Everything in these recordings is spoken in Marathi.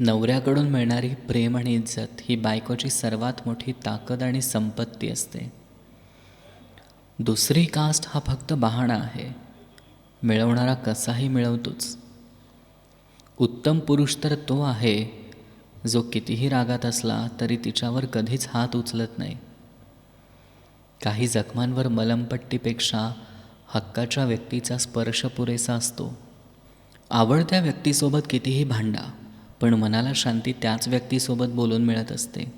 नवऱ्याकडून मिळणारी प्रेम आणि इज्जत ही बायकोची सर्वात मोठी ताकद आणि संपत्ती असते. दुसरी कास्ट हा फक्त बहाणा आहे. मिळवणारा कसाही मिळवतोच. उत्तम पुरुष तर तो आहे जो कितीही रागात असला तरी तिच्यावर कधीच हात उचलत नाही. काही जखमांवर मलमपट्टीपेक्षा हक्काच्या व्यक्तीचा स्पर्श पुरेसा असतो. आवडत्या व्यक्तीसोबत कितीही भांडा पण मनाला शांती त्याच व्यक्तीसोबत बोलून मिळत असते.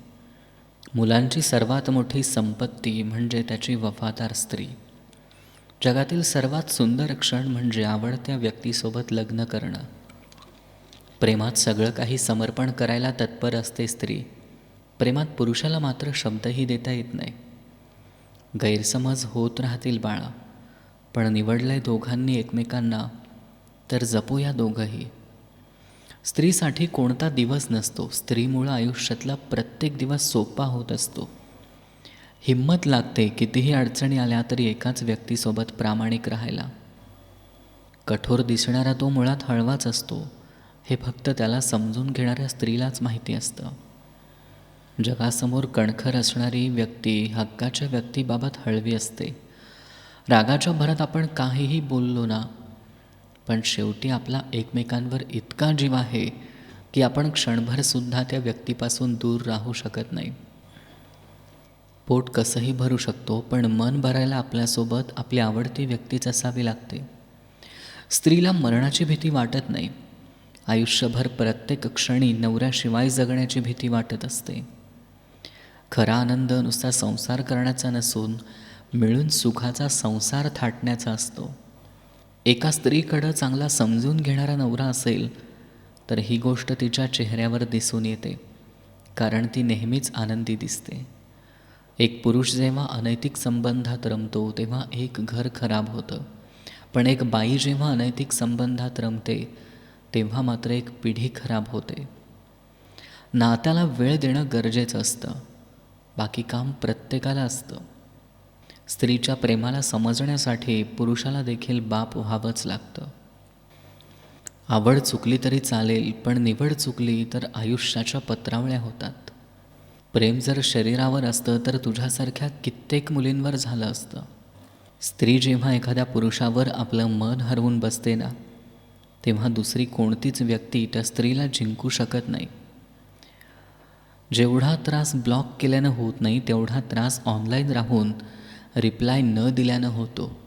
मुलांची सर्वात मोठी संपत्ती म्हणजे त्याची वफादार स्त्री. जगातील सर्वात सुंदर क्षण म्हणजे आवडत्या व्यक्तीसोबत लग्न करणं. प्रेमात सगळं काही समर्पण करायला तत्पर असते स्त्री. प्रेमात पुरुषाला मात्र शब्दही देता येत नाही. गैरसमज होत राहतील बाळा पण निवडलंय दोघांनी एकमेकांना तर जपूया दोघंही. स्त्रीसाठी कोणता दिवस नसतो. स्त्रीमुळं आयुष्यातला प्रत्येक दिवस सोपा होत असतो. हिंमत लागते कितीही अडचणी आल्या तरी एकाच व्यक्तीसोबत प्रामाणिक राहायला. कठोर दिसणारा तो मुळात हळवाच असतो. हे फक्त त्याला समजून घेणाऱ्या स्त्रीलाच माहिती असतं. जगासमोर कणखर असणारी व्यक्ती हक्काच्या व्यक्तीबाबत हळवी असते. रागाच्या भरात आपण काहीही बोललो ना पण शेवटी आपला एकमेकांवर इतका जीव आहे की आपण क्षणभरसुद्धा त्या व्यक्तीपासून दूर राहू शकत नाही. पोट कसंही भरू शकतो पण मन भरायला आपल्यासोबत आपली आवडती व्यक्तीच असावी लागते. स्त्रीला मरणाची भीती वाटत नाही. आयुष्यभर प्रत्येक क्षणी नवऱ्याशिवाय जगण्याची भीती वाटत असते. खरा आनंद नुसता संसार करण्याचा नसून मिळून सुखाचा संसार थाटण्याचा असतो. एका स्त्रीकडं चांगला समजून घेणारा नवरा असेल तर ही गोष्ट तिच्या चेहऱ्यावर दिसून येते कारण ती नेहमीच आनंदी दिसते. एक पुरुष जेव्हा अनैतिक संबंधात रमतो तेव्हा एक घर खराब होतं. पण एक बाई जेव्हा अनैतिक संबंधात रमते तेव्हा मात्र एक पिढी खराब होते. नात्याला वेळ देणं गरजेचं असतं. बाकी काम प्रत्येकाला असतं. स्त्रीच्या प्रेमाला समजण्यासाठी पुरुषाला देखील बाप व्हावंच लागतं. आवड चुकली तरी चालेल पण निवड चुकली तर आयुष्याच्या पत्रावळ्या होतात. प्रेम जर शरीरावर असतं तर तुझ्यासारख्या कित्येक मुलींवर झालं असतं. स्त्री जेव्हा एखाद्या पुरुषावर आपलं मन हरवून बसते ना तेव्हा दुसरी कोणतीच व्यक्ती त्या स्त्रीला जिंकू शकत नाही. जेवढा त्रास ब्लॉक केल्यानं होत नाही तेवढा त्रास ऑनलाईन राहून रिप्लाय न दिल्यानं होतो.